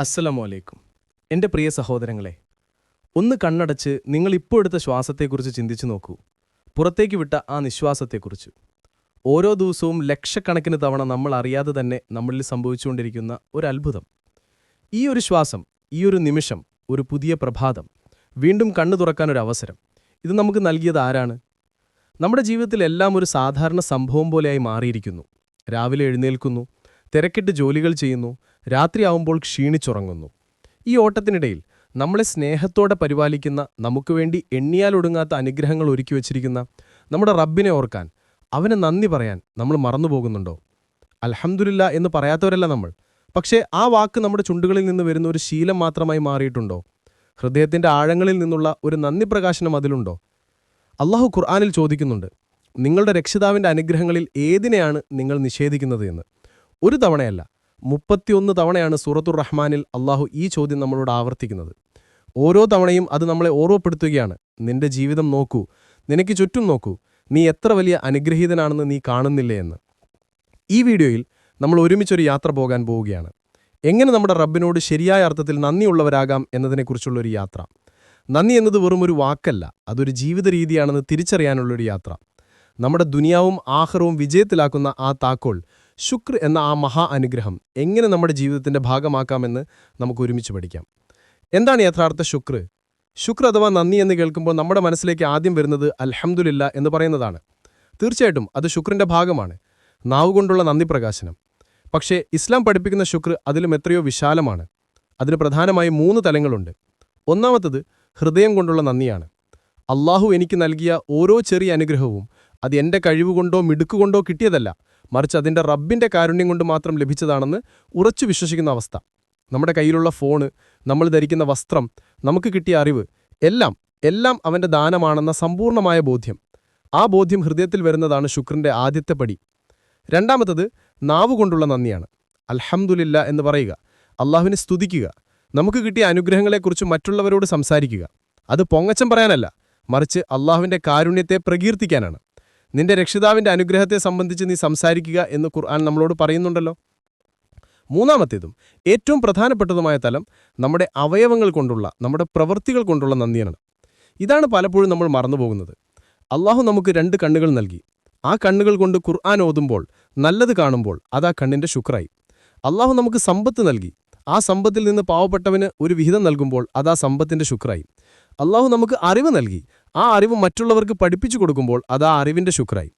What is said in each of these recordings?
അസ്സലാമു അലൈക്കും എന്റെ പ്രിയ സഹോദരങ്ങളെ ഒന്ന് കണ്ണടച്ച് നിങ്ങൾ ഇപ്പോൾ എടുത്ത ശ്വാസത്തെക്കുറിച്ച് ചിന്തിച്ചു നോക്കൂ. പുറത്തേക്ക് വിട്ട ആ നിശ്വാസത്തെക്കുറിച്ച്. ഓരോ ദിവസവും ലക്ഷക്കണക്കിന് തവണ നമ്മൾ അറിയാതെ തന്നെ നമ്മളിൽ സംഭവിച്ചുകൊണ്ടിരിക്കുന്ന ഒരു അത്ഭുതം. ഈ ഒരു ശ്വാസം ഈ ഒരു നിമിഷം ഒരു പുതിയ പ്രഭാതം വീണ്ടും കണ്ണു തുറക്കാനൊരു അവസരം ഇത് നമുക്ക് നൽകിയത് ആരാണ്? നമ്മുടെ ജീവിതത്തിൽ എല്ലാം ഒരു സാധാരണ സംഭവം പോലെയായി മാറിയിരിക്കുന്നു. രാവിലെ എഴുന്നേൽക്കുന്നു തിരക്കിട്ട് ജോലികൾ ചെയ്യുന്നു രാത്രിയാവുമ്പോൾ ക്ഷീണിച്ചുറങ്ങുന്നു. ഈ ഓട്ടത്തിനിടയിൽ നമ്മളെ സ്നേഹത്തോടെ പരിപാലിക്കുന്ന നമുക്ക് വേണ്ടി എണ്ണിയാലൊടുങ്ങാത്ത അനുഗ്രഹങ്ങൾ ഒരുക്കി വച്ചിരിക്കുന്ന നമ്മുടെ റബ്ബിനെ ഓർക്കാൻ അവനെ നന്ദി പറയാൻ നമ്മൾ മറന്നുപോകുന്നുണ്ടോ അലഹമുല്ല എന്ന് പറയാത്തവരല്ല നമ്മൾ. പക്ഷേ ആ വാക്ക് നമ്മുടെ ചുണ്ടുകളിൽ നിന്ന് വരുന്ന ഒരു ശീലം മാത്രമായി മാറിയിട്ടുണ്ടോ? ഹൃദയത്തിന്റെ ആഴങ്ങളിൽ നിന്നുള്ള ഒരു നന്ദി പ്രകാശനം അതിലുണ്ടോ? അള്ളാഹു ഖുർആാനിൽ ചോദിക്കുന്നുണ്ട് നിങ്ങളുടെ രക്ഷിതാവിന്റെ അനുഗ്രഹങ്ങളിൽ ഏതിനെയാണ് നിങ്ങൾ നിഷേധിക്കുന്നത് എന്ന്? ഒരു തവണയല്ല മുപ്പത്തിയൊന്ന് തവണയാണ് സൂറത്തുർ റഹ്മാനിൽ അള്ളാഹു ഈ ചോദ്യം നമ്മളോട് ആവർത്തിക്കുന്നത്. ഓരോ തവണയും അത് നമ്മളെ ഓർവപ്പെടുത്തുകയാണ് നിന്റെ ജീവിതം നോക്കൂ. നിനക്ക് ചുറ്റും നോക്കൂ. നീ എത്ര വലിയ അനുഗ്രഹീതനാണെന്ന് നീ കാണുന്നില്ലേ എന്ന്. ഈ വീഡിയോയിൽ നമ്മൾ ഒരുമിച്ചൊരു യാത്ര പോകാൻ പോവുകയാണ്. എങ്ങനെ നമ്മുടെ റബ്ബിനോട് ശരിയായ അർത്ഥത്തിൽ നന്ദിയുള്ളവരാകാം എന്നതിനെക്കുറിച്ചുള്ള ഒരു യാത്ര. നന്ദി എന്നത് വെറും ഒരു വാക്കല്ല. അതൊരു ജീവിത രീതിയാണെന്ന് തിരിച്ചറിയാനുള്ളൊരു യാത്ര. നമ്മുടെ ദുനിയാവും ആഹ്റവും വിജയത്തിലാക്കുന്ന ആ താക്കോൽ ശുക്ർ എന്ന ആ മഹാ അനുഗ്രഹം എങ്ങനെ നമ്മുടെ ജീവിതത്തിന്റെ ഭാഗമാക്കാമെന്ന് നമുക്ക് ഒരുമിച്ച് പഠിക്കാം. എന്താണ് യഥാർത്ഥ ശുക്ർ? ശുക്ർ അഥവാ നന്ദി എന്ന് കേൾക്കുമ്പോൾ നമ്മുടെ മനസ്സിലേക്ക് ആദ്യം വരുന്നത് അൽഹംദുലില്ല എന്ന് പറയുന്നതാണ്. തീർച്ചയായിട്ടും അത് ശുക്രന്റെ ഭാഗമാണ്. നാവുകൊണ്ടുള്ള നന്ദി പ്രകാശനം. പക്ഷേ ഇസ്ലാം പഠിപ്പിക്കുന്ന ശുക്ർ അതിലും എത്രയോ വിശാലമാണ്. അതിന് പ്രധാനമായി മൂന്ന് തലങ്ങളുണ്ട്. ഒന്നാമത്തത് ഹൃദയം കൊണ്ടുള്ള നന്ദിയാണ്. അള്ളാഹു എനിക്ക് നൽകിയ ഓരോ ചെറിയ അനുഗ്രഹവും അത് എന്റെ കഴിവുകൊണ്ടോ മിടുക്കുകൊണ്ടോ കിട്ടിയതല്ല. മറിച്ച് അതിന്റെ റബ്ബിന്റെ കാരുണ്യം കൊണ്ട് മാത്രം ലഭിച്ചതാണെന്ന് ഉറച്ചു വിശ്വസിക്കുന്ന അവസ്ഥ. നമ്മുടെ കയ്യിലുള്ള ഫോണ് നമ്മൾ ധരിക്കുന്ന വസ്ത്രം നമുക്ക് കിട്ടിയ അറിവ് എല്ലാം എല്ലാം അവന്റെ ദാനമാണെന്ന സമ്പൂർണമായ ബോധ്യം. ആ ബോധ്യം ഹൃദയത്തിൽ വരുന്നതാണ് ശുക്രന്റെ ആദ്യത്തെ പടി. രണ്ടാമത്തത് നാവുകൊണ്ടുള്ള നന്ദിയാണ്. അൽഹംദുലില്ല എന്ന് പറയുക അള്ളാഹുവിനെ സ്തുതിക്കുക നമുക്ക് കിട്ടിയ അനുഗ്രഹങ്ങളെക്കുറിച്ച് മറ്റുള്ളവരോട് സംസാരിക്കുക. അത് പൊങ്ങച്ചം പറയാനല്ല മറിച്ച് അള്ളാഹുവിന്റെ കാരുണ്യത്തെ പ്രകീർത്തിക്കാനാണ്. നിന്റെ രക്ഷിതാവിന്റെ അനുഗ്രഹത്തെ സംബന്ധിച്ച് നീ സംസാരിക്കുക എന്ന് ഖുർആൻ നമ്മളോട് പറയുന്നുണ്ടല്ലോ. മൂന്നാമത്തേതും ഏറ്റവും പ്രധാനപ്പെട്ടതുമായ തലം നമ്മുടെ അവയവങ്ങൾ കൊണ്ടുള്ള നമ്മുടെ പ്രവൃത്തികൾ കൊണ്ടുള്ള നന്ദിയാണ്. ഇതാണ് പലപ്പോഴും നമ്മൾ മറന്നുപോകുന്നത്. അള്ളാഹു നമുക്ക് രണ്ട് കണ്ണുകൾ നൽകി. ആ കണ്ണുകൾ കൊണ്ട് ഖുർആൻ ഓതുമ്പോൾ നല്ലത് കാണുമ്പോൾ അത് ആ കണ്ണിന്റെ ശുക്രായി. അള്ളാഹു നമുക്ക് സമ്പത്ത് നൽകി. ആ സമ്പത്തിൽ നിന്ന് പാവപ്പെട്ടവന് ഒരു വിഹിതം നൽകുമ്പോൾ അത് ആ സമ്പത്തിന്റെ ശുക്രായി. അള്ളാഹു നമുക്ക് അറിവ് നൽകി. ആ അറിവ് മറ്റുള്ളവർക്ക് പഠിപ്പിച്ചു കൊടുക്കുമ്പോൾ അത് ആ അറിവിന്റെ ശുക്രായി.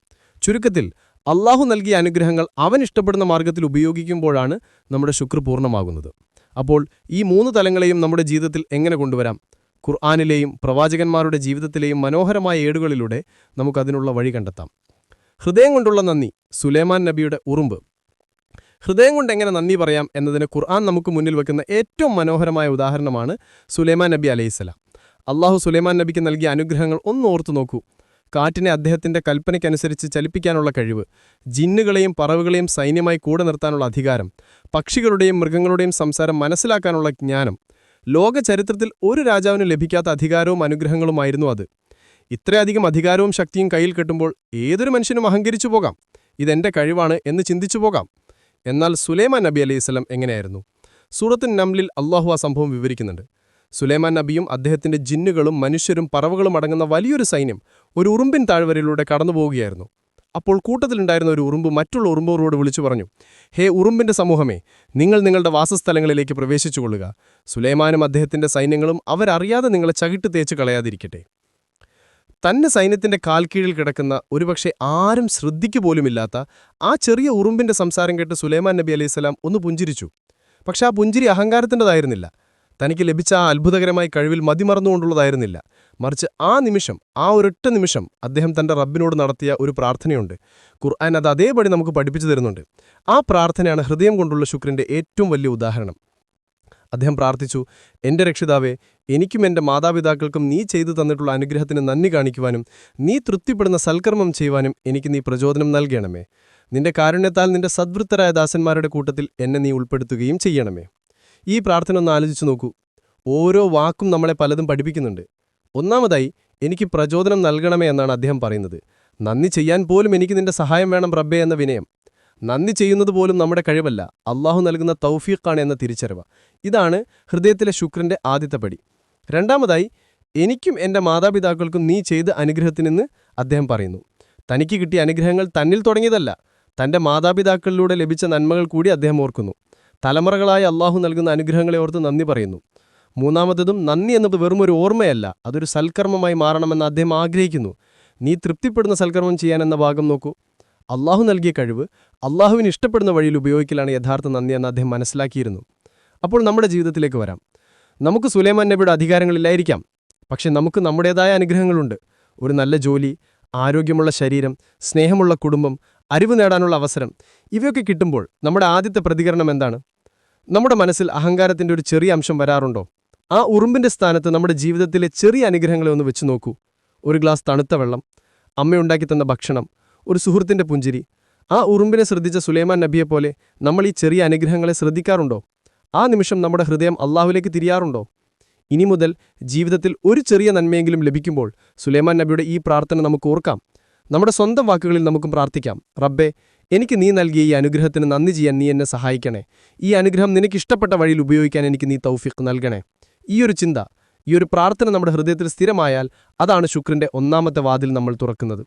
ചുരുക്കത്തിൽ അള്ളാഹു നൽകിയ അനുഗ്രഹങ്ങൾ അവൻ ഇഷ്ടപ്പെടുന്ന മാർഗത്തിൽ ഉപയോഗിക്കുമ്പോഴാണ് നമ്മുടെ ശുക്ർ പൂർണമാകുന്നത്. അപ്പോൾ ഈ മൂന്ന് തലങ്ങളെയും നമ്മുടെ ജീവിതത്തിൽ എങ്ങനെ കൊണ്ടുവരാം? ഖുർആാനിലെയും പ്രവാചകന്മാരുടെ ജീവിതത്തിലെയും മനോഹരമായ ഏടുകളിലൂടെ നമുക്കതിനുള്ള വഴി കണ്ടെത്താം. ഹൃദയം കൊണ്ടുള്ള നന്ദി സുലേമാൻ നബിയുടെ ഉറുമ്പ്. ഹൃദയം കൊണ്ട് എങ്ങനെ നന്ദി പറയാം എന്നതിന് ഖുർആൻ നമുക്ക് മുന്നിൽ വെക്കുന്ന ഏറ്റവും മനോഹരമായ ഉദാഹരണമാണ് സുലൈമാൻ നബി അലൈഹിസ്സലാം. അള്ളാഹു സുലൈമാൻ നബിക്ക് നൽകിയ അനുഗ്രഹങ്ങൾ ഒന്ന് ഓർത്തു നോക്കൂ. കാറ്റിനെ അദ്ദേഹത്തിന്റെ കൽപ്പനയ്ക്കനുസരിച്ച് ചലിപ്പിക്കാനുള്ള കഴിവ് ജിന്നുകളെയും പറവുകളെയും സൈന്യമായി കൂടെ നിർത്താനുള്ള അധികാരം പക്ഷികളുടെയും മൃഗങ്ങളുടെയും സംസാരം മനസ്സിലാക്കാനുള്ള ജ്ഞാനം ലോക ചരിത്രത്തിൽ ഒരു രാജാവിന് ലഭിക്കാത്ത അധികാരവും അനുഗ്രഹങ്ങളുമായിരുന്നു അത്. ഇത്രയധികം അധികാരവും ശക്തിയും കയ്യിൽ കെട്ടുമ്പോൾ ഏതൊരു മനുഷ്യനും അഹങ്കരിച്ചു പോകാം. ഇതെന്റെ കഴിവാണ് എന്ന് ചിന്തിച്ചു പോകാം. എന്നാൽ സുലൈമാൻ നബി അലൈഹിസ്ലം എങ്ങനെയായിരുന്നു? സൂറത്തിൻ നംലിൽ അള്ളാഹു ആ സംഭവം വിവരിക്കുന്നുണ്ട്. സുലൈമാൻ നബിയും അദ്ദേഹത്തിന്റെ ജിന്നുകളും മനുഷ്യരും പറവകളും അടങ്ങുന്ന വലിയൊരു സൈന്യം ഒരു ഉറുമ്പിൻ താഴ്വരയിലൂടെ കടന്നുപോവുകയായിരുന്നു. അപ്പോൾ കൂട്ടത്തിലുണ്ടായിരുന്ന ഒരു ഉറുമ്പ് മറ്റുള്ള ഉറുമ്പുകളോട് വിളിച്ചു പറഞ്ഞു ഹേ ഉറുമ്പിന്റെ സമൂഹമേ നിങ്ങൾ നിങ്ങളുടെ വാസസ്ഥലങ്ങളിലേക്ക് പ്രവേശിച്ചുകൊള്ളുക. സുലൈമാനും അദ്ദേഹത്തിന്റെ സൈന്യങ്ങളും അവരറിയാതെ നിങ്ങളെ ചകിട്ട് തേച്ച് കളയാതിരിക്കട്ടെ. തന്നെ സൈന്യത്തിന്റെ കാൽക്കീഴിൽ കിടക്കുന്ന ഒരുപക്ഷെ ആരും ശ്രദ്ധിക്കു പോലുമില്ലാത്ത ആ ചെറിയ ഉറുമ്പിന്റെ സംസാരം കേട്ട് സുലൈമാൻ നബി അലൈഹിസ്സലാം ഒന്ന് പുഞ്ചിരിച്ചു. പക്ഷെ ആ പുഞ്ചിരി അഹങ്കാരത്തിന്റെതായിരുന്നില്ല. തനിക്ക് ലഭിച്ച ആ അത്ഭുതകരമായ കഴിവിൽ മതിമറന്നുകൊണ്ടുള്ളതായിരുന്നില്ല. മറിച്ച് ആ നിമിഷം ആ ഒരൊറ്റ നിമിഷം അദ്ദേഹം തന്റെ റബ്ബിനോട് നടത്തിയ ഒരു പ്രാർത്ഥനയുണ്ട്. ഖുർആൻ അത് അതേപടി നമുക്ക് പഠിപ്പിച്ചു തരുന്നുണ്ട്. ആ പ്രാർത്ഥനയാണ് ഹൃദയം കൊണ്ടുള്ള ശുക്രന്റെ ഏറ്റവും വലിയ ഉദാഹരണം. അദ്ദേഹം പ്രാർത്ഥിച്ചു എന്റെ രക്ഷിതാവേ എനിക്കും എന്റെ മാതാപിതാക്കൾക്കും നീ ചെയ്തു തന്നിട്ടുള്ള അനുഗ്രഹത്തിന് നന്ദി കാണിക്കുവാനും നീ തൃപ്തിപ്പെടുന്ന സൽക്കർമ്മം ചെയ്യുവാനും എനിക്ക് നീ പ്രചോദനം നൽകണമേ. നിന്റെ കാരുണ്യത്താൽ നിന്റെ സദ്വൃത്തരായ ദാസന്മാരുടെ കൂട്ടത്തിൽ എന്നെ നീ ഉൾപ്പെടുത്തുകയും ചെയ്യണമേ. ഈ പ്രാർത്ഥന ഒന്ന് ആലോചിച്ചു നോക്കൂ. ഓരോ വാക്കും നമ്മളെ പലതും പഠിപ്പിക്കുന്നുണ്ട്. ഒന്നാമതായി എനിക്ക് പ്രചോദനം നൽകണമേ എന്നാണ് അദ്ദേഹം പറയുന്നത്. നന്ദി ചെയ്യാൻ പോലും എനിക്ക് നിന്റെ സഹായം വേണം റബ്ബേ എന്ന വിനയം. നന്ദി ചെയ്യുന്നത് പോലും നമ്മുടെ കഴിവല്ല. അള്ളാഹു നൽകുന്ന തൗഫീഖാണ് എന്ന തിരിച്ചറിവ്. ഇതാണ് ഹൃദയത്തിലെ ശുക്രന്റെ ആദ്യത്തെ പടി. രണ്ടാമതായി എനിക്കും എന്റെ മാതാപിതാക്കൾക്കും നീ ചെയ്ത അനുഗ്രഹത്തിനെന്ന് അദ്ദേഹം പറയുന്നു. തനിക്ക് കിട്ടിയ അനുഗ്രഹങ്ങൾ തന്നിൽ തുടങ്ങിയതല്ല തന്റെ മാതാപിതാക്കളിലൂടെ ലഭിച്ച നന്മകൾ കൂടി അദ്ദേഹം ഓർക്കുന്നു. തലമുറകളായി അള്ളാഹു നൽകുന്ന അനുഗ്രഹങ്ങളെ ഓർത്ത് നന്ദി പറയുന്നു. മൂന്നാമത്തതും നന്ദി എന്നത് വെറും ഒരു ഓർമ്മയല്ല. അതൊരു സൽക്കർമ്മമായി മാറണമെന്ന് അദ്ദേഹം ആഗ്രഹിക്കുന്നു. നീ തൃപ്തിപ്പെടുന്ന സൽക്കർമ്മം ചെയ്യാനെന്ന ഭാഗം നോക്കൂ. അള്ളാഹു നൽകിയ കഴിവ് അള്ളാഹുവിന് ഇഷ്ടപ്പെടുന്ന വഴിയിൽ ഉപയോഗിക്കലാണ് യഥാർത്ഥ നന്ദി എന്ന് അദ്ദേഹം മനസ്സിലാക്കിയിരുന്നു. അപ്പോൾ നമ്മുടെ ജീവിതത്തിലേക്ക് വരാം. നമുക്ക് സുലൈമാൻ നബിയുടെ അധികാരങ്ങളില്ലായിരിക്കാം പക്ഷെ നമുക്ക് നമ്മുടേതായ അനുഗ്രഹങ്ങളുണ്ട്. ഒരു നല്ല ജോലി ആരോഗ്യമുള്ള ശരീരം സ്നേഹമുള്ള കുടുംബം അറിവ് നേടാനുള്ള അവസരം ഇവയൊക്കെ കിട്ടുമ്പോൾ നമ്മുടെ ആദ്യത്തെ പ്രതികരണം എന്താണ്? നമ്മുടെ മനസ്സിൽ അഹങ്കാരത്തിന്റെ ഒരു ചെറിയ അംശം വരാറുണ്ടോ? ആ ഉറുമ്പിന്റെ സ്ഥാനത്ത് നമ്മുടെ ജീവിതത്തിലെ ചെറിയ അനുഗ്രഹങ്ങളെ ഒന്ന് വെച്ച് നോക്കൂ. ഒരു ഗ്ലാസ് തണുത്ത വെള്ളം അമ്മയുണ്ടാക്കി തന്ന ഭക്ഷണം ഒരു സുഹൃത്തിന്റെ പുഞ്ചിരി. ആ ഉറുമ്പിനെ ശ്രദ്ധിച്ച സുലൈമാൻ നബിയെ പോലെ നമ്മൾ ഈ ചെറിയ അനുഗ്രഹങ്ങളെ ശ്രദ്ധിക്കാറുണ്ടോ? ആ നിമിഷം നമ്മുടെ ഹൃദയം അള്ളാഹുലേക്ക് തിരിയാറുണ്ടോ? ഇനി മുതൽ ജീവിതത്തിൽ ഒരു ചെറിയ നന്മയെങ്കിലും ലഭിക്കുമ്പോൾ സുലൈമാൻ നബിയുടെ ഈ പ്രാർത്ഥന നമുക്ക് ഓർക്കാം. നമ്മുടെ സ്വന്തം വാക്കുകളിൽ നമുക്കും പ്രാർത്ഥിക്കാം. റബ്ബേ എനിക്ക് നീ നൽകിയ ഈ അനുഗ്രഹത്തിന് നന്ദി ചെയ്യാൻ നീ എന്നെ സഹായിക്കണേ. ഈ അനുഗ്രഹം നിനക്ക് ഇഷ്ടപ്പെട്ട വഴിയിൽ ഉപയോഗിക്കാൻ എനിക്ക് നീ തൗഫിഖ് നൽകണേ. ഈ ഒരു ചിന്ത ഈ ഒരു പ്രാർത്ഥന നമ്മുടെ ഹൃദയത്തിൽ സ്ഥിരമായാൽ അതാണ് ശുക്രന്റെ ഒന്നാമത്തെ വാതിൽ നമ്മൾ തുറക്കുന്നത്.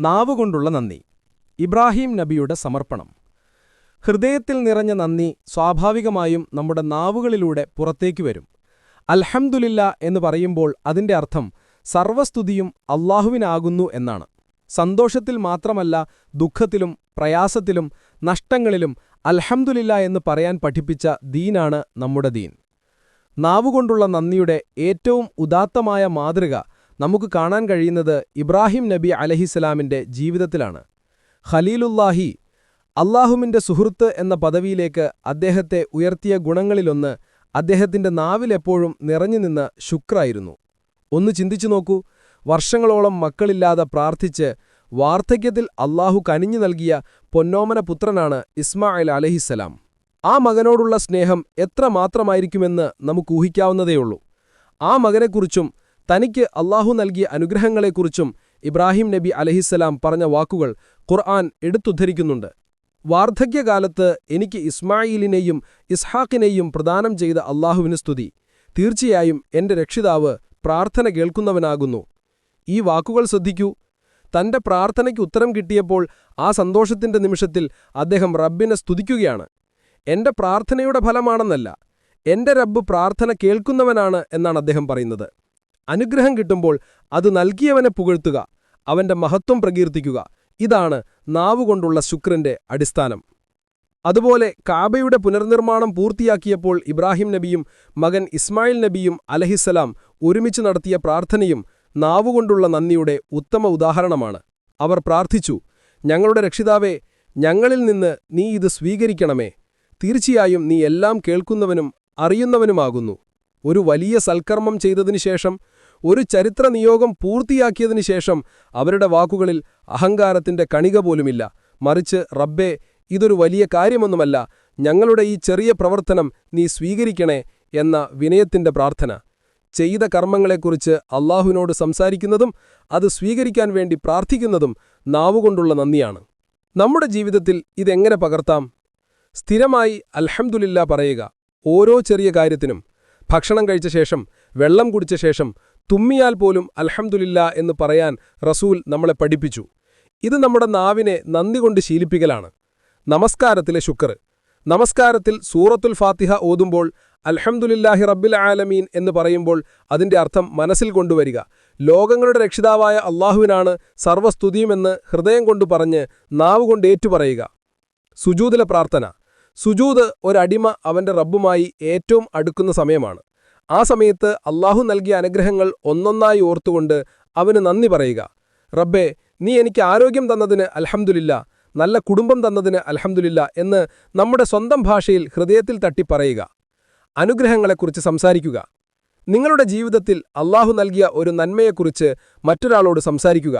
നാവുകൊണ്ടുള്ള നന്ദി. ഇബ്രാഹിം നബിയുടെ സമർപ്പണം. ഹൃദയത്തിൽ നിറഞ്ഞ നന്ദി സ്വാഭാവികമായും നമ്മുടെ നാവുകളിലൂടെ പുറത്തേക്ക് വരും. അൽഹംദുലില്ല എന്ന് പറയുമ്പോൾ അതിന്റെ അർത്ഥം സർവസ്തുതിയും അള്ളാഹുവിനാകുന്നു എന്നാണ്. സന്തോഷത്തിൽ മാത്രമല്ല ദുഃഖത്തിലും പ്രയാസത്തിലും നഷ്ടങ്ങളിലും അൽഹംദുലില്ല എന്ന് പറയാൻ പഠിപ്പിച്ച ദീനാണ് നമ്മുടെ ദീൻ. നാവുകൊണ്ടുള്ള നന്ദിയുടെ ഏറ്റവും ഉദാത്തമായ മാതൃക നമുക്ക് കാണാൻ കഴിയുന്നത് ഇബ്രാഹിം നബി അലഹിസ്സലാമിന്റെ ജീവിതത്തിലാണ്. ഖലീലുല്ലാഹി അള്ളാഹുമിന്റെ സുഹൃത്ത് എന്ന പദവിയിലേക്ക് അദ്ദേഹത്തെ ഉയർത്തിയ ഗുണങ്ങളിലൊന്ന് അദ്ദേഹത്തിന്റെ നാവിലെപ്പോഴും നിറഞ്ഞുനിന്ന ശുക്രായിരുന്നു. ഒന്ന് ചിന്തിച്ചു നോക്കൂ വർഷങ്ങളോളം മക്കളില്ലാതെ പ്രാർത്ഥിച്ച് വാർദ്ധക്യത്തിൽ അള്ളാഹു കനിഞ്ഞു നൽകിയ പൊന്നോമന പുത്രനാണ് ഇസ്മായിൽ അലഹിസ്സലാം. ആ മകനോടുള്ള സ്നേഹം എത്ര മാത്രമായിരിക്കുമെന്ന് നമുക്ക് ഊഹിക്കാവുന്നതേയുള്ളൂ. ആ മകനെക്കുറിച്ചും തനിക്ക് അള്ളാഹു നൽകിയ അനുഗ്രഹങ്ങളെക്കുറിച്ചും ഇബ്രാഹിം നബി അലഹിസ്സലാം പറഞ്ഞ വാക്കുകൾ ഖുർആൻ എടുത്തുദ്ധരിക്കുന്നുണ്ട്. വാർദ്ധക്യകാലത്ത് എനിക്ക് ഇസ്മായിലിനെയും ഇസ്ഹാക്കിനെയും പ്രദാനം ചെയ്ത അള്ളാഹുവിന് സ്തുതി. തീർച്ചയായും എന്റെ രക്ഷിതാവ് പ്രാർത്ഥന കേൾക്കുന്നവനാകുന്നു. ഈ വാക്കുകൾ ശ്രദ്ധിക്കൂ. തന്റെ പ്രാർത്ഥനയ്ക്ക് ഉത്തരം കിട്ടിയപ്പോൾ ആ സന്തോഷത്തിന്റെ നിമിഷത്തിൽ അദ്ദേഹം റബ്ബിനെ സ്തുതിക്കുകയാണ്. എന്റെ പ്രാർത്ഥനയുടെ ഫലമാണെന്നല്ല എന്റെ റബ്ബ് പ്രാർത്ഥന കേൾക്കുന്നവനാണ് എന്നാണ് അദ്ദേഹം പറയുന്നത്. അനുഗ്രഹം കിട്ടുമ്പോൾ അത് നൽകിയവനെ പുകഴ്ത്തുക അവന്റെ മഹത്വം പ്രകീർത്തിക്കുക ഇതാണ് നാവുകൊണ്ടുള്ള ശുക്രന്റെ അടിസ്ഥാനം. അതുപോലെ കാബയുടെ പുനർനിർമ്മാണം പൂർത്തിയാക്കിയപ്പോൾ ഇബ്രാഹിം നബിയും മകൻ ഇസ്മായിൽ നബിയും അലഹിസലാം ഒരുമിച്ച് നടത്തിയ പ്രാർത്ഥനയും നാവുകൊണ്ടുള്ള നന്ദിയുടെ ഉത്തമ ഉദാഹരണമാണ്. അവർ പ്രാർത്ഥിച്ചു ഞങ്ങളുടെ രക്ഷിതാവേ ഞങ്ങളിൽ നിന്ന് നീ ഇത് സ്വീകരിക്കണമേ. തീർച്ചയായും നീ എല്ലാം കേൾക്കുന്നവനും അറിയുന്നവനുമാകുന്നു. ഒരു വലിയ സൽക്കർമ്മം ചെയ്തതിനുശേഷം ഒരു ചരിത്ര നിയോഗം പൂർത്തിയാക്കിയതിനു ശേഷം അവരുടെ വാക്കുകളിൽ അഹങ്കാരത്തിന്റെ കണിക പോലുമില്ല. മറിച്ച് റബ്ബേ ഇതൊരു വലിയ കാര്യമൊന്നുമല്ല. ഞങ്ങളുടെ ഈ ചെറിയ പ്രവർത്തനം നീ സ്വീകരിക്കണേ എന്ന വിനയത്തിന്റെ പ്രാർത്ഥന. ചെയ്ത കർമ്മങ്ങളെക്കുറിച്ച് അള്ളാഹുവിനോട് സംസാരിക്കുന്നതും അത് സ്വീകരിക്കാൻ വേണ്ടി പ്രാർത്ഥിക്കുന്നതും നാവുകൊണ്ടുള്ള നന്ദിയാണ്. നമ്മുടെ ജീവിതത്തിൽ ഇതെങ്ങനെ പകർത്താം? സ്ഥിരമായി അൽഹംദുലില്ല പറയുക. ഓരോ ചെറിയ കാര്യത്തിനും ഭക്ഷണം കഴിച്ച ശേഷം വെള്ളം കുടിച്ച ശേഷം തുമ്മിയാൽ പോലും അൽഹംദുലില്ല എന്ന് പറയാൻ റസൂൽ നമ്മളെ പഠിപ്പിച്ചു. ഇത് നമ്മുടെ നാവിനെ നന്ദി കൊണ്ട് ശീലിപ്പിക്കലാണ്. നമസ്കാരത്തിലെ ശുക്ർ. നമസ്കാരത്തിൽ സൂറത്തുൽ ഫാത്തിഹ ഓതുമ്പോൾ അൽഹംദുലില്ലാഹി റബ്ബിൽ ആലമീൻ എന്ന് പറയുമ്പോൾ അതിന്റെ അർത്ഥം മനസ്സിൽ കൊണ്ടുവരിക. ലോകങ്ങളുടെ രക്ഷിതാവായ അള്ളാഹുവിനാണ് സർവസ്തുതിയുമെന്ന് ഹൃദയം കൊണ്ടു പറഞ്ഞ് നാവുകൊണ്ട് ഏറ്റുപറയുക. സുജൂദിലെ പ്രാർത്ഥന. സുജൂദ് ഒരടിമ അവന്റെ റബ്ബുമായി ഏറ്റവും അടുക്കുന്ന സമയമാണ്. ആ സമയത്ത് അള്ളാഹു നൽകിയ അനുഗ്രഹങ്ങൾ ഒന്നൊന്നായി ഓർത്തുകൊണ്ട് അവന് നന്ദി പറയുക. റബ്ബേ നീ എനിക്ക് ആരോഗ്യം തന്നതിന് അലഹമുല്ല നല്ല കുടുംബം തന്നതിന് അലഹമുല്ല എന്ന് നമ്മുടെ സ്വന്തം ഭാഷയിൽ ഹൃദയത്തിൽ തട്ടി പറയുക. അനുഗ്രഹങ്ങളെക്കുറിച്ച് സംസാരിക്കുക. നിങ്ങളുടെ ജീവിതത്തിൽ അള്ളാഹു നൽകിയ ഒരു നന്മയെക്കുറിച്ച് മറ്റൊരാളോട് സംസാരിക്കുക.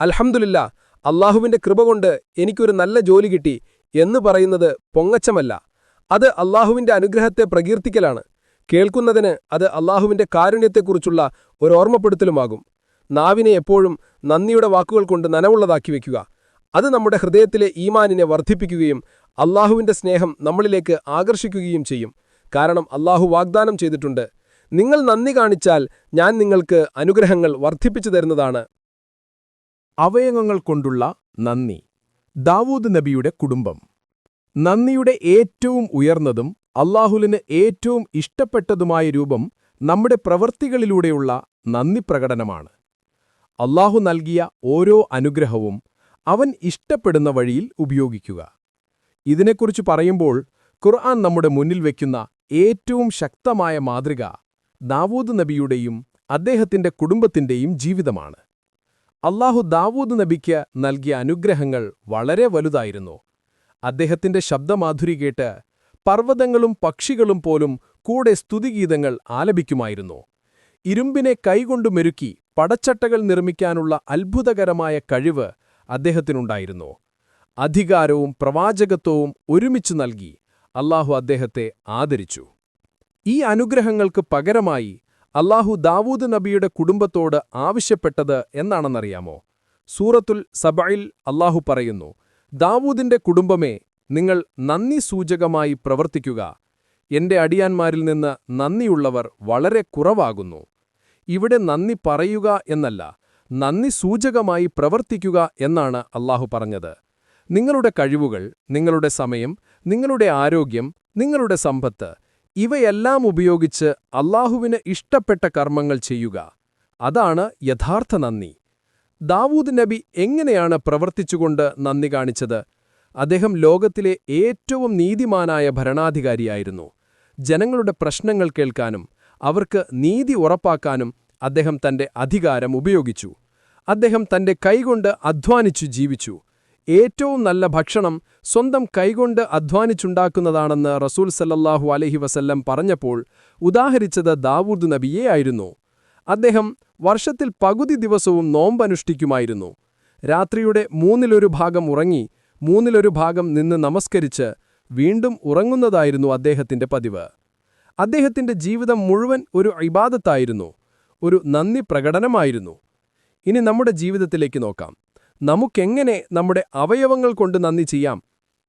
അലഹമുല്ല അള്ളാഹുവിന്റെ കൃപ കൊണ്ട് എനിക്കൊരു നല്ല ജോലി കിട്ടി എന്ന് പറയുന്നത് പൊങ്ങച്ചമല്ല. അത് അള്ളാഹുവിന്റെ അനുഗ്രഹത്തെ പ്രകീർത്തിക്കലാണ്. കേൾക്കുന്നതിന് അത് അള്ളാഹുവിന്റെ കാരുണ്യത്തെക്കുറിച്ചുള്ള ഒരു ഓർമ്മപ്പെടുത്തലുമാകും. നാവിനെ എപ്പോഴും നന്ദിയുടെ വാക്കുകൾ കൊണ്ട് നനവുള്ളതാക്കി വയ്ക്കുക അത് നമ്മുടെ ഹൃദയത്തിലെ ഈമാനിനെ വർദ്ധിപ്പിക്കുകയും അള്ളാഹുവിന്റെ സ്നേഹം നമ്മളിലേക്ക് ആകർഷിക്കുകയും ചെയ്യും. കാരണം അള്ളാഹു വാഗ്ദാനം ചെയ്തിട്ടുണ്ട്. നിങ്ങൾ നന്ദി കാണിച്ചാൽ ഞാൻ നിങ്ങൾക്ക് അനുഗ്രഹങ്ങൾ വർദ്ധിപ്പിച്ചു തരുന്നതാണ്. അവയവങ്ങൾ കൊണ്ടുള്ള നന്ദി. ദാവൂദ് നബിയുടെ കുടുംബം. നന്ദിയുടെ ഏറ്റവും ഉയർന്നതും അള്ളാഹുലിന് ഏറ്റവും ഇഷ്ടപ്പെട്ടതുമായ രൂപം നമ്മുടെ പ്രവൃത്തികളിലൂടെയുള്ള നന്ദി പ്രകടനമാണ്. അള്ളാഹു നൽകിയ ഓരോ അനുഗ്രഹവും അവൻ ഇഷ്ടപ്പെടുന്ന വഴിയിൽ ഉപയോഗിക്കുക. ഇതിനെക്കുറിച്ച് പറയുമ്പോൾ ഖുർആൻ നമ്മുടെ മുന്നിൽ വയ്ക്കുന്ന ഏറ്റവും ശക്തമായ മാതൃക ദാവൂദ് നബിയുടെയും അദ്ദേഹത്തിന്റെ കുടുംബത്തിന്റെയും ജീവിതമാണ്. അള്ളാഹു ദാവൂദ് നബിക്ക് നൽകിയ അനുഗ്രഹങ്ങൾ വളരെ വലുതായിരുന്നു. അദ്ദേഹത്തിന്റെ ശബ്ദമാധുരി കേട്ട് പർവതങ്ങളും പക്ഷികളും പോലും കൂടെ സ്തുതിഗീതങ്ങൾ ആലപിക്കുമായിരുന്നു. ഇരുമ്പിനെ കൈകൊണ്ടു മെരുക്കി പടച്ചട്ടകൾ നിർമ്മിക്കാനുള്ള അത്ഭുതകരമായ കഴിവ് അദ്ദേഹത്തിനുണ്ടായിരുന്നു. അധികാരവും പ്രവാചകത്വവും ഒരുമിച്ചു നൽകി അള്ളാഹു അദ്ദേഹത്തെ ആദരിച്ചു. ഈ അനുഗ്രഹങ്ങൾക്ക് പകരമായി അള്ളാഹു ദാവൂദ് നബിയുടെ കുടുംബത്തോട് ആവശ്യപ്പെട്ടത് എന്നാണെന്നറിയാമോ സൂറത്തുൽ സബയിൽ അള്ളാഹു പറയുന്നു ദാവൂദിന്റെ കുടുംബമേ നിങ്ങൾ നന്ദി സൂചകമായി പ്രവർത്തിക്കുക. എന്റെ അടിയാന്മാരിൽ നിന്ന് നന്ദിയുള്ളവർ വളരെ കുറവാകുന്നു. ഇവിടെ നന്ദി പറയുക എന്നല്ല നന്ദി സൂചകമായി പ്രവർത്തിക്കുക എന്നാണ് അള്ളാഹു പറഞ്ഞത്. നിങ്ങളുടെ കഴിവുകൾ നിങ്ങളുടെ സമയം നിങ്ങളുടെ ആരോഗ്യം നിങ്ങളുടെ സമ്പത്ത് ഇവയെല്ലാം ഉപയോഗിച്ച് അള്ളാഹുവിന് ഇഷ്ടപ്പെട്ട കർമ്മങ്ങൾ ചെയ്യുക. അതാണ് യഥാർത്ഥ നന്ദി. ദാവൂദ് നബി എങ്ങനെയാണ് പ്രവർത്തിച്ചുകൊണ്ട് നന്ദി കാണിച്ചത്? അദ്ദേഹം ലോകത്തിലെ ഏറ്റവും നീതിമാനായ ഭരണാധികാരിയായിരുന്നു. ജനങ്ങളുടെ പ്രശ്നങ്ങൾ കേൾക്കാനും അവർക്ക് നീതി ഉറപ്പാക്കാനും അദ്ദേഹം തന്റെ അധികാരം ഉപയോഗിച്ചു. അദ്ദേഹം തന്റെ കൈകൊണ്ട് അധ്വാനിച്ചു ജീവിച്ചു. ഏറ്റവും നല്ല ഭക്ഷണം സ്വന്തം കൈകൊണ്ട് അധ്വാനിച്ചുണ്ടാക്കുന്നതാണെന്ന് റസൂൽ സല്ലല്ലാഹു അലഹി വസല്ലം പറഞ്ഞപ്പോൾ ഉദാഹരിച്ചത് ദാവൂദ് നബിയെ ആയിരുന്നു. അദ്ദേഹം വർഷത്തിൽ പകുതി ദിവസവും നോമ്പനുഷ്ഠിക്കുമായിരുന്നു. രാത്രിയുടെ മൂന്നിലൊരു ഭാഗം ഉറങ്ങി മൂന്നിലൊരു ഭാഗം നിന്ന് നമസ്കരിച്ച് വീണ്ടും ഉറങ്ങുന്നതായിരുന്നു അദ്ദേഹത്തിന്റെ പതിവ്. അദ്ദേഹത്തിന്റെ ജീവിതം മുഴുവൻ ഒരു ഇബാദത്തായിരുന്നു ഒരു നന്ദി പ്രകടനമായിരുന്നു. ഇനി നമ്മുടെ ജീവിതത്തിലേക്ക് നോക്കാം. നമുക്കെങ്ങനെ നമ്മുടെ അവയവങ്ങൾ കൊണ്ട് നന്ദി ചെയ്യാം?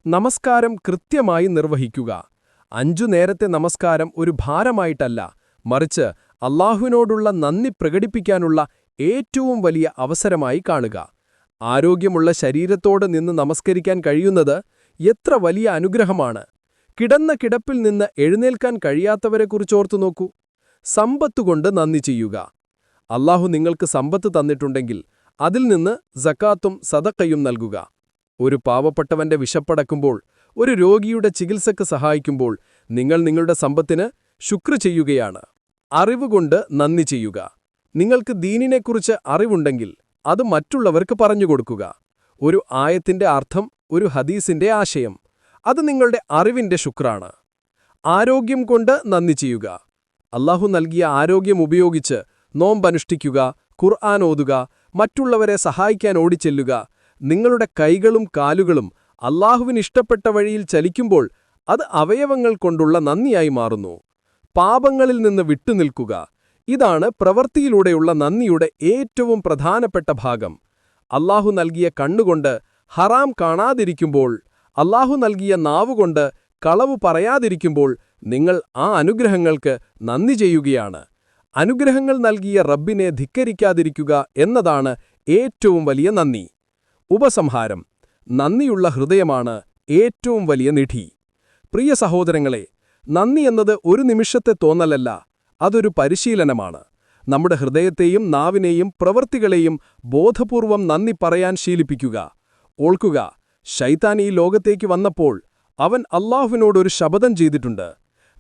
നമസ്കാരം കൃത്യമായി നിർവഹിക്കുക. അഞ്ചു നേരത്തെ നമസ്കാരം ഒരു ഭാരമായിട്ടല്ല മറിച്ച് അള്ളാഹുവിനോടുള്ള നന്ദി പ്രകടിപ്പിക്കാനുള്ള ഏറ്റവും വലിയ അവസരമായി കാണുക. ആരോഗ്യമുള്ള ശരീരത്തോട് നിന്ന് നമസ്കരിക്കാൻ കഴിയുന്നത് എത്ര വലിയ അനുഗ്രഹമാണ്. കിടന്ന കിടപ്പിൽ നിന്ന് എഴുന്നേൽക്കാൻ കഴിയാത്തവരെക്കുറിച്ചോർത്തു നോക്കൂ. സമ്പത്തുകൊണ്ട് നന്ദി ചെയ്യുക. അള്ളാഹു നിങ്ങൾക്ക് സമ്പത്ത് തന്നിട്ടുണ്ടെങ്കിൽ അതിൽ നിന്ന് സക്കാത്തും സദക്കയും നൽകുക. ഒരു പാവപ്പെട്ടവന്റെ വിശപ്പടക്കുമ്പോൾ ഒരു രോഗിയുടെ ചികിത്സക്ക് സഹായിക്കുമ്പോൾ നിങ്ങൾ നിങ്ങളുടെ സമ്പത്തിന് ശുക്ർ ചെയ്യുകയാണ്. അറിവുകൊണ്ട് നന്ദി ചെയ്യുക. നിങ്ങൾക്ക് ദീനിനെക്കുറിച്ച് അറിവുണ്ടെങ്കിൽ അത് മറ്റുള്ളവർക്ക് പറഞ്ഞുകൊടുക്കുക. ഒരു ആയത്തിന്റെ അർത്ഥം ഒരു ഹദീസിന്റെ ആശയം അത് നിങ്ങളുടെ അറിവിന്റെ ശുക്രാണ്. ആരോഗ്യം കൊണ്ട് നന്ദി ചെയ്യുക. അള്ളാഹു നൽകിയ ആരോഗ്യം ഉപയോഗിച്ച് നോമ്പനുഷ്ഠിക്കുക ഖുർആൻ ഓതുക മറ്റുള്ളവരെ സഹായിക്കാൻ ഓടിച്ചെല്ലുക. നിങ്ങളുടെ കൈകളും കാലുകളും അള്ളാഹുവിനിഷ്ടപ്പെട്ട വഴിയിൽ ചലിക്കുമ്പോൾ അത് അവയവങ്ങൾ കൊണ്ടുള്ള നന്ദിയായി മാറുന്നു. പാപങ്ങളിൽ നിന്ന് വിട്ടുനിൽക്കുക. ഇതാണ് പ്രവൃത്തിയിലൂടെയുള്ള നന്ദിയുടെ ഏറ്റവും പ്രധാനപ്പെട്ട ഭാഗം. അള്ളാഹു നൽകിയ കണ്ണുകൊണ്ട് ഹറാം കാണാതിരിക്കുമ്പോൾ അള്ളാഹു നൽകിയ നാവുകൊണ്ട് കളവ് പറയാതിരിക്കുമ്പോൾ നിങ്ങൾ ആ അനുഗ്രഹങ്ങൾക്ക് നന്ദി ചെയ്യുകയാണ്. അനുഗ്രഹങ്ങൾ നൽകിയ റബ്ബിനെ ധിക്കരിക്കാതിരിക്കുക എന്നതാണ് ഏറ്റവും വലിയ നന്ദി. ഉപസംഹാരം. നന്ദിയുള്ള ഹൃദയമാണ് ഏറ്റവും വലിയ നിധി. പ്രിയ സഹോദരങ്ങളെ നന്ദി എന്നത് ഒരു നിമിഷത്തെ തോന്നലല്ല അതൊരു പരിശീലനമാണ്. നമ്മുടെ ഹൃദയത്തെയും നാവിനെയും പ്രവൃത്തികളെയും ബോധപൂർവം നന്ദി പറയാൻ ശീലിപ്പിക്കുക. ഓൾക്കുക ശൈത്താൻ ഈ ലോകത്തേക്ക് വന്നപ്പോൾ അവൻ അള്ളാഹുവിനോടൊരു ശപഥം ചെയ്തിട്ടുണ്ട്.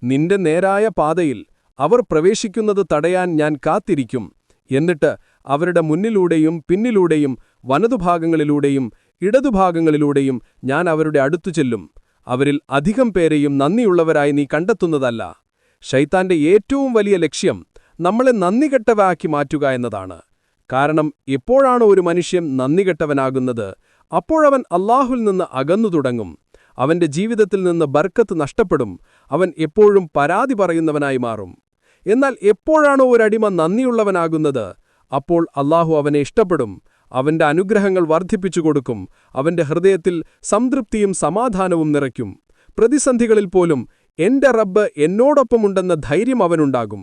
നിന്റെ നേരായ പാതയിൽ അവർ പ്രവേശിക്കുന്നത് തടയാൻ ഞാൻ കാത്തിരിക്കും. എന്നിട്ട് അവരുടെ മുന്നിലൂടെയും പിന്നിലൂടെയും വനതുഭാഗങ്ങളിലൂടെയും ഇടതുഭാഗങ്ങളിലൂടെയും ഞാൻ അവരുടെ അടുത്തു ചെല്ലും. അവരിൽ അധികം പേരെയും നന്ദിയുള്ളവരായി നീ കണ്ടെത്തുന്നതല്ല. ഷൈത്താന്റെ ഏറ്റവും വലിയ ലക്ഷ്യം നമ്മളെ നന്ദികെട്ടവാക്കി മാറ്റുക എന്നതാണ്. കാരണം എപ്പോഴാണ് ഒരു മനുഷ്യൻ നന്ദികെട്ടവനാകുന്നത് അപ്പോഴവൻ അള്ളാഹുൽ നിന്ന് അകന്നു തുടങ്ങും. അവന്റെ ജീവിതത്തിൽ നിന്ന് ബർക്കത്ത് നഷ്ടപ്പെടും. അവൻ എപ്പോഴും പരാതി പറയുന്നവനായി മാറും. എന്നാൽ എപ്പോഴാണോ ഒരടിമ നന്ദിയുള്ളവനാകുന്നത് അപ്പോൾ അള്ളാഹു അവനെ ഇഷ്ടപ്പെടും അവന്റെ അനുഗ്രഹങ്ങൾ വർദ്ധിപ്പിച്ചു കൊടുക്കും അവന്റെ ഹൃദയത്തിൽ സംതൃപ്തിയും സമാധാനവും നിറയ്ക്കും. പ്രതിസന്ധികളിൽ പോലും എന്റെ റബ്ബ് എന്നോടൊപ്പമുണ്ടെന്ന ധൈര്യം അവനുണ്ടാകും.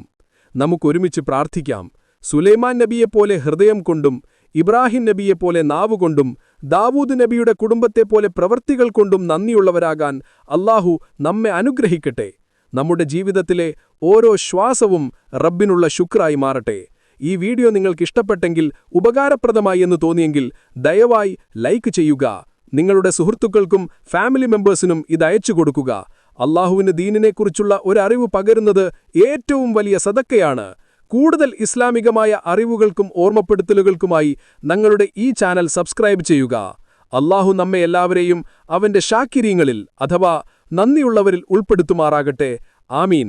നമുക്കൊരുമിച്ച് പ്രാർത്ഥിക്കാം. സുലൈമാൻ നബിയെപ്പോലെ ഹൃദയം കൊണ്ടും ഇബ്രാഹിം നബിയെപ്പോലെ നാവുകൊണ്ടും ദാവൂദ് നബിയുടെ കുടുംബത്തെപ്പോലെ പ്രവൃത്തികൾ കൊണ്ടും നന്ദിയുള്ളവരാകാൻ അല്ലാഹു നമ്മെ അനുഗ്രഹിക്കട്ടെ. നമ്മുടെ ജീവിതത്തിലെ ഓരോ ശ്വാസവും റബ്ബിനുള്ള ശുക്രായി മാറട്ടെ. ഈ വീഡിയോ നിങ്ങൾക്ക് ഇഷ്ടപ്പെട്ടെങ്കിൽ ഉപകാരപ്രദമായി എന്ന് തോന്നിയെങ്കിൽ ദയവായി ലൈക്ക് ചെയ്യുക. നിങ്ങളുടെ സുഹൃത്തുക്കൾക്കും ഫാമിലി മെമ്പേഴ്സിനും ഇത് അയച്ചു കൊടുക്കുക. അള്ളാഹുവിന് ദീനിനെക്കുറിച്ചുള്ള ഒരറിവ് പകരുന്നത് ഏറ്റവും വലിയ സതക്കയാണ് കൂടുതൽ ഇസ്ലാമികമായ അറിവുകൾക്കും ഓർമ്മപ്പെടുത്തലുകൾക്കുമായി ഞങ്ങളുടെ ഈ ചാനൽ സബ്സ്ക്രൈബ് ചെയ്യുക. അള്ളാഹു നമ്മെ എല്ലാവരെയും അവന്റെ ഷാക്കിരിയങ്ങളിൽ അഥവാ നന്ദിയുള്ളവരിൽ ഉൾപ്പെടുത്തുമാറാകട്ടെ. ആമീൻ.